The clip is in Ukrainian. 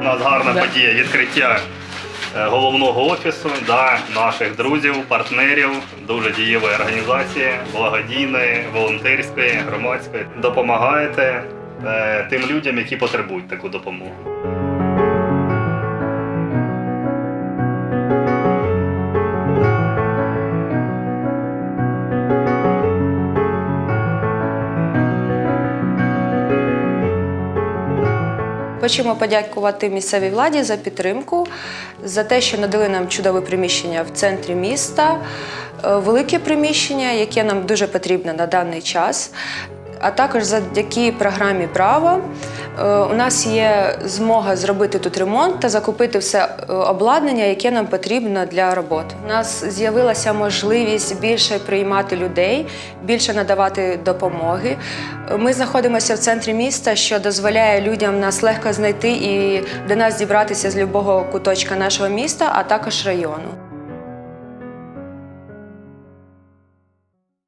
У нас гарна подія відкриття е, головного офісу да, наших друзів, партнерів, дуже дієвої організації, благодійної, волонтерської, громадської. Допомагаєте е, тим людям, які потребують таку допомогу. Хочемо подякувати місцевій владі за підтримку, за те, що надали нам чудове приміщення в центрі міста, е, велике приміщення, яке нам дуже потрібно на даний час. А також завдяки програмі Браво е, у нас є змога зробити тут ремонт та закупити все е, обладнання, яке нам потрібно для роботи. У нас з'явилася можливість більше приймати людей, більше надавати допомоги. Ми знаходимося в центрі міста, що дозволяє людям нас легко знайти і до нас дібратися з будь-якого куточка нашого міста, а також району.